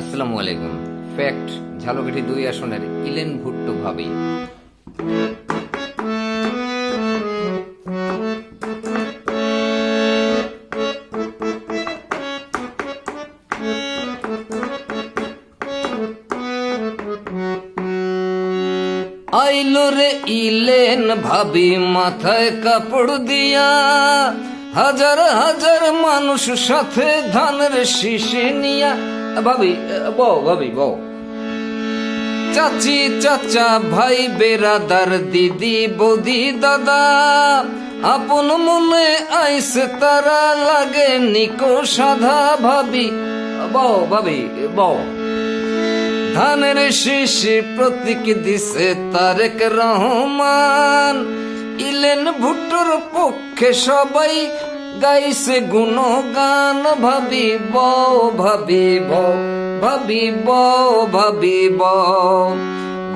আসসালামু আলাইকুম। ফ্যাক্ট ঝালকাঠি দুই আসনের ইলেন ভুট্টো ভাবি আইলো রে ইলেন ভাবি, মাথায় কাপড় দিয়া। হাজার হাজার মানুষ সাথে ধানের শীষে নিয়া। ভাবি বউ ভাবি, বউ। চাচি, চাচা, ভাই বেরাদার দিদি, বৌদি, দাদা, আপন মনে আইসে তারা লাগে নিকো সাধা, ভাবি। বউ ভাবি বউ। ধানের শিশি প্রতীক দিছে তারেক রহমান। ইলেন ভুট্টোর পক্ষে সবাই গাইছে গুণগান ভাবিব ভাবিব ভাবিব ভাবিব।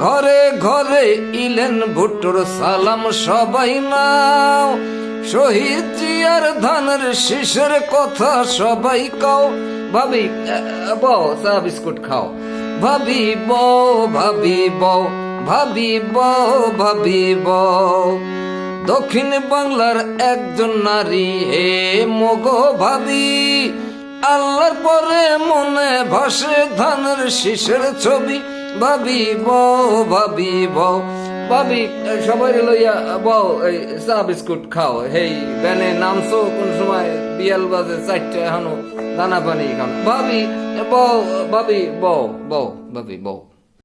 ঘরে ঘরে ইলেন ভুট্টোর সালাম, সবাই নাও। শহীদ জিয়ার ধানের শিশের কথা সবাই কও। ভাবি বউ চা, বিস্কুট খাও। ভাবিব ভাবিব ভাবিব ভাবিব। দক্ষিণ বাংলার একজন নারী হে মগো ভাবি। আল্লাহর পরে মনে ভাসে ধানের শিশের ছবি। ভাবি ভাবিব ভাবি সবাই লইয়া বউ, এই চা বিস্কুট খাও। হেই বেনে নামছো কোন সময়? বিয়াল বাজে চারটে এখনও, দানা পানি খাও। ভাবি, বউ ভাবি বউ বউ, ভাবি বউ।